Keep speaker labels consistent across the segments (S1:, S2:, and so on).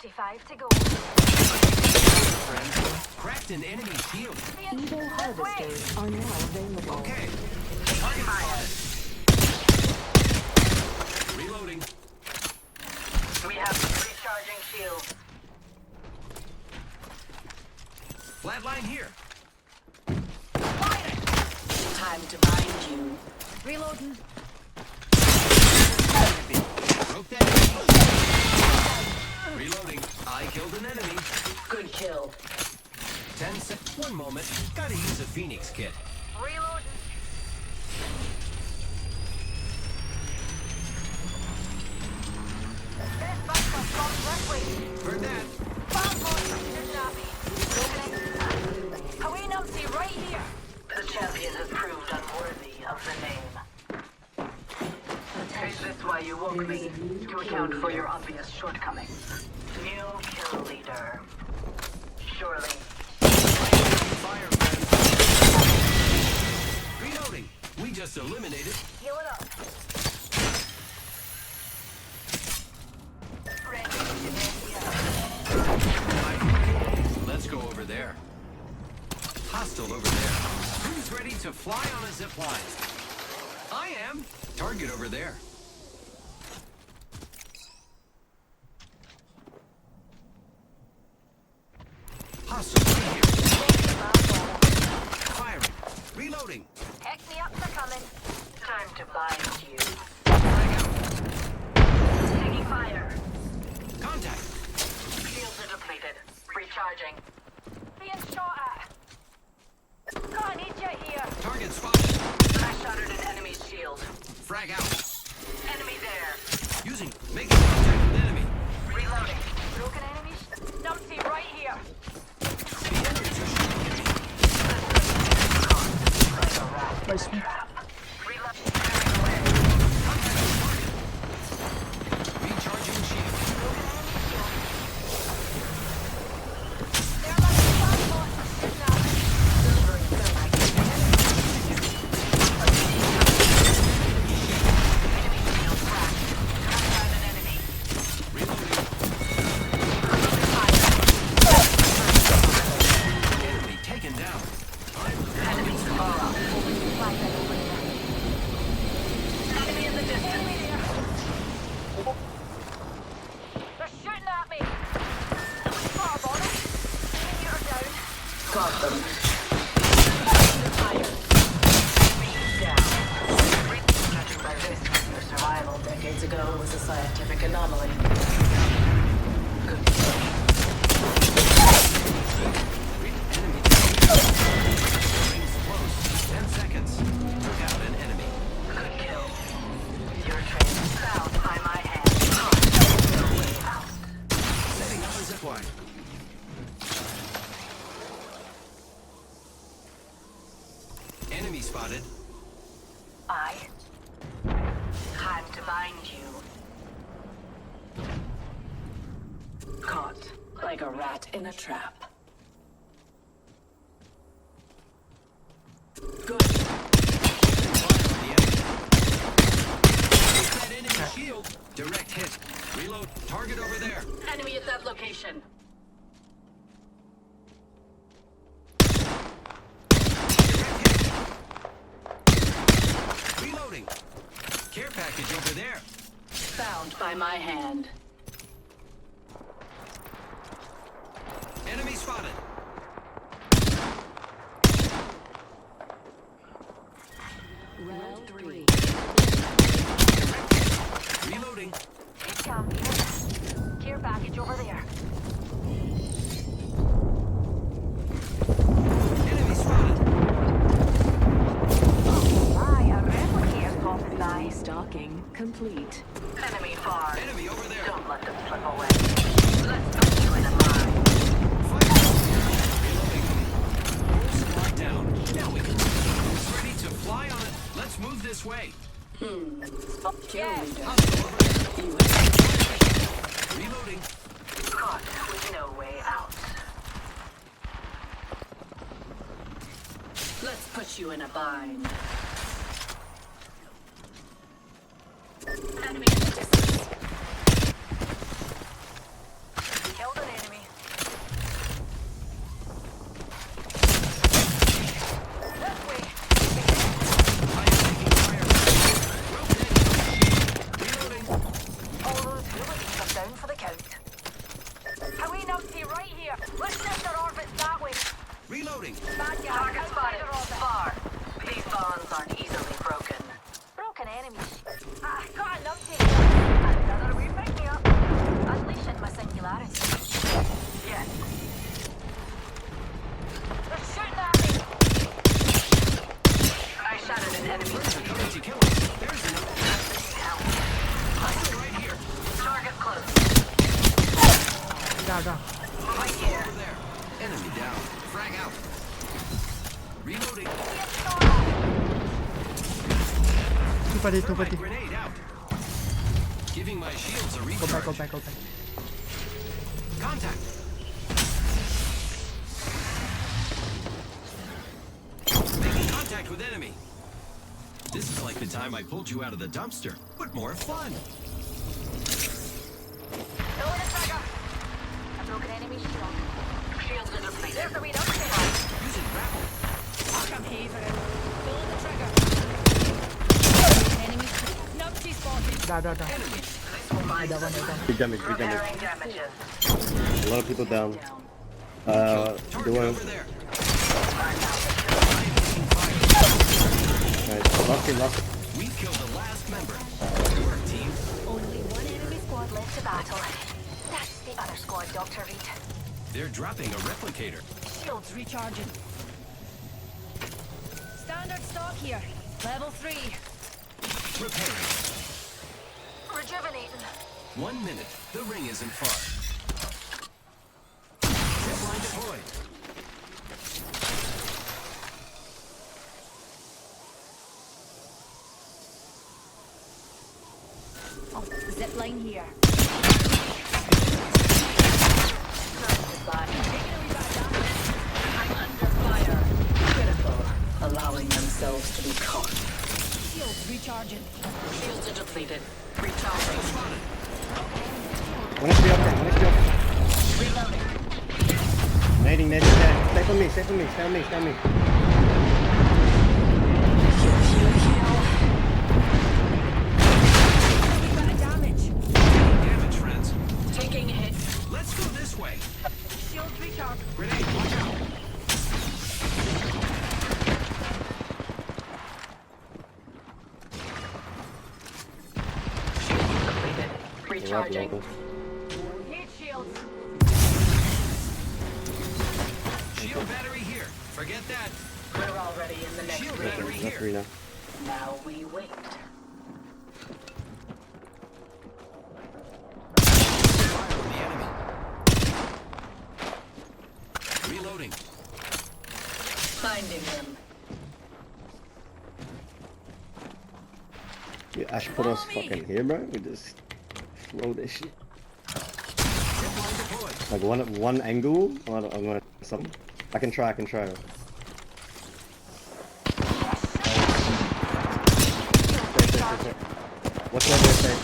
S1: Forty-five to go.
S2: Cracked an enemy's shield.
S3: Evil harvesters are now available.
S2: Okay. Target fired. Reloading.
S4: We have recharging shield.
S2: Flatline here.
S4: Time to bind you.
S1: Reloading.
S2: Phoenix kit.
S1: Reload.
S4: The champion has proved unworthy of the name. Is this why you woke me? To account for your obvious shortcomings. New kill leader. Surely
S2: just eliminated.
S1: Heal it up.
S2: Let's go over there. Hostile over there. Who's ready to fly on a zipline? I am. Target over there. Frag out.
S4: ago was a scientific anomaly. like a rat in a trap. Good.
S2: That enemy shield. Direct hit. Reload. Target over there.
S4: Enemy at that location.
S2: Reloading. Care package over there.
S4: Found by my hand.
S2: spotted.
S3: Round three.
S2: Reloading.
S1: Come, care. package over there.
S2: Enemy spotted.
S3: Stalking complete.
S4: Enemy far.
S2: Enemy over there.
S4: Don't let them slip away. Let's put you in a
S2: down. Now we can. Ready to fly on it. Let's move this way.
S4: Hmm. Yeah.
S2: Reloading.
S4: Caught with no way out. Let's put you in a bind. Enemy.
S5: Go back, go back, go back.
S2: Contact. Making contact with enemy. This is like the time I pulled you out of the dumpster, but more fun.
S6: Big damage, big damage. A lot of people down. Uh, the one. Nice. lucky, lucky.
S2: We killed the last member. Work team.
S1: Only one enemy squad left to battle. That's the other squad, Dr. Reed.
S2: They're dropping a replicator.
S1: Shields recharging. Standard stock here. Level 3. Rejuvenating.
S2: One minute. The ring isn't far.
S1: Zip line deployed. Recharging.
S4: Shields are depleted. Recharging.
S6: One HP up there, one HP up.
S4: Reloading.
S6: Nading, nading, nading. Stay for me, stay for me, stay on me, stay on me.
S4: Recharging.
S1: Heat shields.
S2: Shield battery here. Forget that.
S4: We're already in the next
S2: Shield battery here.
S6: now.
S4: now we wait.
S2: Reloading.
S4: Finding him.
S6: You ash put us fucking here, bro. We just slow this shit. Like one one angle, I'm gonna, I'm gonna something. I can try, I can try. What's
S5: that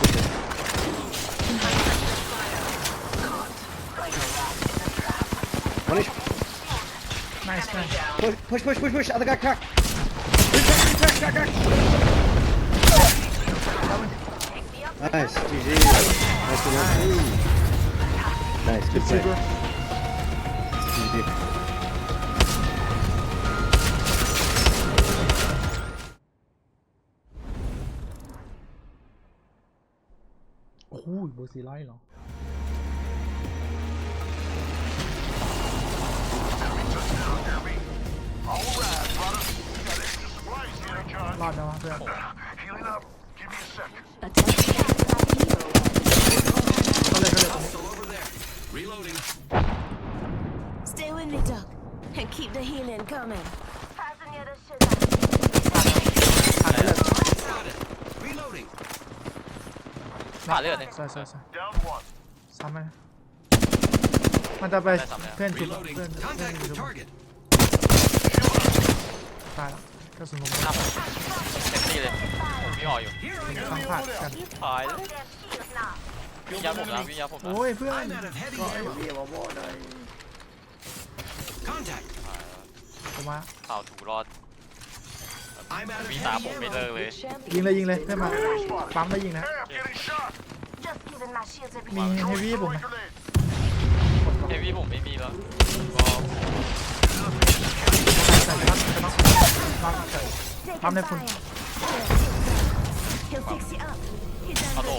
S4: Nice,
S6: Push, push, push, push, push. Other guy crack. Crack, crack, crack, crack. Nice, GG. Nice to know. Nice, good play. GG.
S5: โอ้ยเบอร์ซีไลท์เหรอรอดแล้วเพื่อน
S7: Healing up. Give me a sec.
S3: Attention.
S8: Stay with me, Doc, and keep the healing coming.
S2: Reloading.
S9: หาเลือดเลย
S5: สวยสวยสวย
S7: Down one.
S5: ซ้ำไหมมันจะไปเพื่อนจุด
S2: Reloading.
S5: เพื่อนเพื่อน
S2: Contact
S5: จุ
S2: with
S5: ด
S2: target.
S5: ตายแล้วกระสุนหมด
S9: หน้าผมเต็มที่เลยผมมีอ่ออยู่
S2: Here I
S5: ข้าง
S2: go.
S5: พลาดกัน
S9: ตายเลย
S5: โอ้ยเพื่อนก็ไอ้เบียร์บอเบอไห
S2: น
S5: ตัวมา
S9: ข่าวถูกรอดมีตาผมไม่เลิกเลย
S5: ยิงเลยยิงเลยได้มาปั๊มได้ยิงนะมีเฮฟวี่ผมไห
S7: ม
S9: เฮฟวี่ผมไม่มีแล้ว
S5: ทำใน
S8: คุณ
S9: เาตัว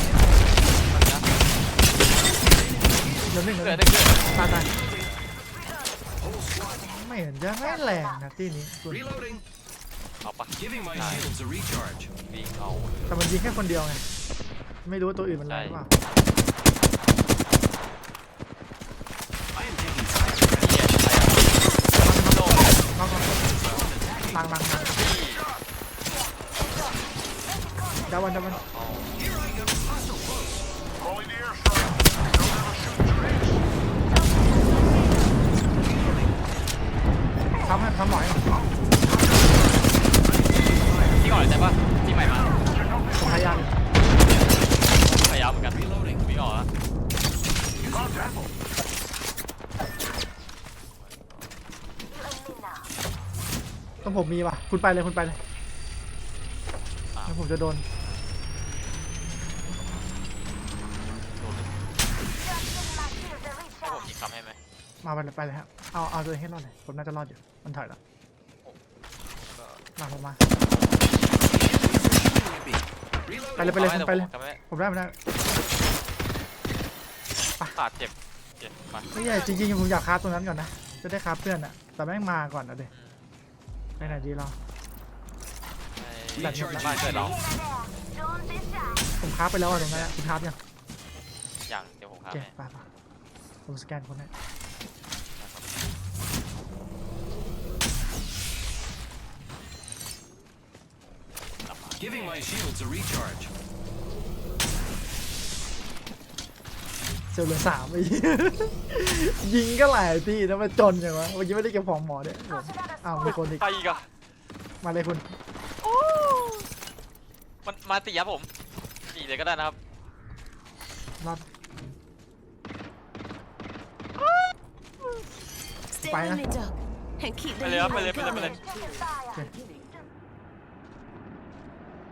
S9: นึ
S5: งเกิดได้เกิด
S9: ยตา
S5: ยไม่เห็นจะไม่แรงนะที่นี้
S9: เอาปะว
S5: แต่มันยิงแค่คนเดียวไง ไม่รู้ว่าตัวอื่นมันแรงหรือเปล่าะ
S9: ดน
S5: นาดาวันดาวันคุณไปเลยคุณไปเลยแล้วผมจะโดน
S9: ผมำให้ไหม
S5: มาไปเลยไปเลยครับเอาเอาตัวเองให้รอดเลยผมน่าจะรอดอยู่มันถอยแล้วมาผมมา ไปเลยไปเลยคุณไปเลยผมได้ผมได้แขา
S9: ดเจ็บเจ็บ
S5: ไม่ใหญ่จริงๆผมอยากคาตรงนั้นก่อนนะ จะได้คาเพื่อนอะแต่แม่งมาก่อนนะเด็กไปไหนดีเรา
S9: แบบบ้านเกิดเรา
S5: ผมคาบไปแล้วอะไรเงี้ยคุณคาบยัง
S9: ยังเดี๋ยวผมคาบ
S5: ไปไปผมสแกนคนนี้
S2: Giving my shields a recharge.
S5: เซลล์สามไอ้ยิงก็หลายทีแล้วมันจนอย่างวะเมื่อกี้ไม่ได้เก็บของหมอเนี่ยอ้าวมีคนอีก
S9: ไปอีกอะ
S5: มาเลยคุณโอ้
S9: มันมาตีครับผมตีเลยก็ได้นะครับ
S5: รอด
S8: ไปนะ
S9: ไปเลยครับไปเลยไปเลยไปเลย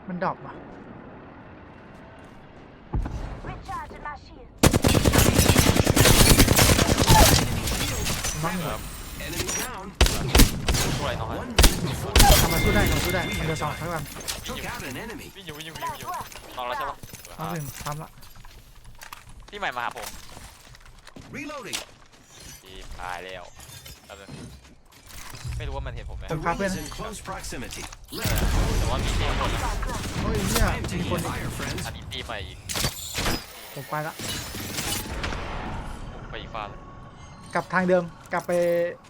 S5: มันดรอปอ่ะ r e c h a r g i my shield. บ้างเหรอ
S9: ชวน้อ
S2: ย
S5: ทำมาสู้ได้ทำสู้ได้เดนจะสอง
S2: คั้งละ
S9: วิ่งอยู่วิ่งอยู่วิ่งอยู่วงอนแล้วใช่ปะ
S5: เอาหนึ่งทำละ
S9: พี่ใหม่มาหาผมที่ตายแล้วไม่รู้ว่ามันเห็นผมไหม
S2: เอจอมพา
S9: เพื่อนแต่ว่ามีเต็ยงหมดแล้
S5: โอ้ยเนี่ยมีคนอีก
S9: อันนี้ตีใหม่อีก
S5: ผมไปละ
S9: ผมไปอีกฟ้าเลย
S5: กลับทางเดิมกลับไป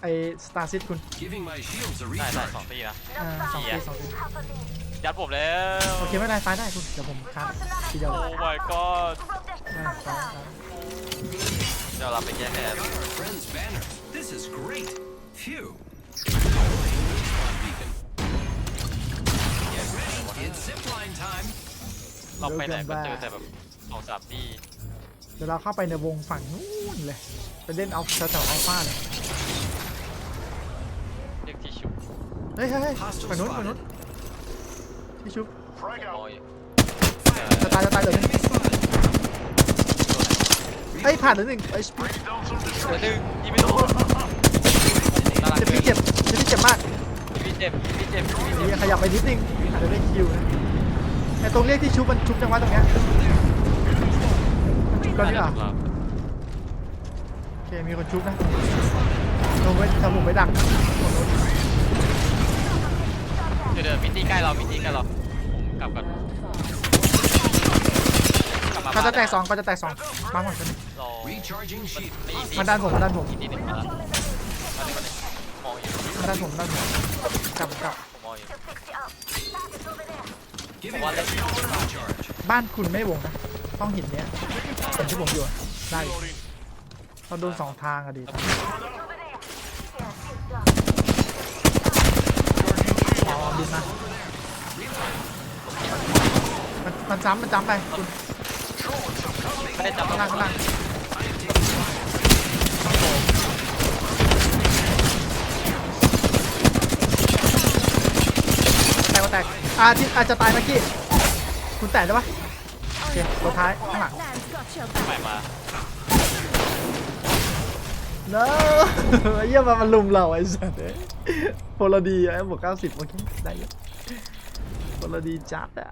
S5: ไอสตาร์ซิตคุณ
S9: ได้สองตีนะ
S5: สองเีตีสองตี
S9: ยัดผมแล้ว
S5: โอเคไม่ได้ฟ้าได้คุณ เดี๋ยวผมครับทีเดียว
S9: โอ้ย my god เดี๋ยวเราไปแก้แค้นเราไปไหนก็เจอแต่แบบสองสามตี
S5: ดี๋ยวเราเข้าไปในวงฝั่งนู้นเลยไปเล่นเอาแถวอัลฟาเลย
S9: เก
S5: เฮ้ยเฮ้ยเฮ้ยฝั่งนู้นฝั่งนู้นพี่ชุบจะตาย จะตายเดี๋ยวนี้เอ้ย ผ่านเดี๋ยวหนึ่งเอ้ย
S9: เดี๋ยวนึงยิงไม่โดน
S5: จะพี่เจ็บ จะพี่เจ็บมาก
S9: พี่เจ็บพี่เจ็บ
S5: ขยับไปนิดนึงเดี๋ยวได้คิวนะไอ้ตรงเรียกที่ชุบมันชุบจังหวะตรงเนี้ยเราดีกว่าโอเคมีคนชุบนะลงไปทำหมุ่ไปดัก
S9: เดี๋ยวเดี๋ยวมิตี้ใกล้เรามิตี้ใกล้เราผมกลับก่อน
S5: เขาจะแตกสองเขาจะแตกสองมาหมดกันมาด้านผมมาด้านผม
S9: นดนมามั
S5: นด้านผมมด้านผมกลับกลับบ้านคุณไม่วงนะต้องหินเนี้ยเป็นที่ผมอยู่ได้อเราโดนสองทางอะดิออบินมามันมันจ้ำมันจ้ำไปคุณ
S9: ไม่ได้จ
S5: ข้างล่าง้แตกแต
S2: ก
S5: อาจจะอาจจะตายเมื่อกี้ คุณแตกได้ปะโอเคตัวท้ายข้างหลัง
S9: ไม่มา
S5: no ไอเหี้ยมันมันลุมเราไอ้สัสเนี่ยพลดีไอ้บวกเก้าสิบโอเคได้อยู่พลดีจัดอะ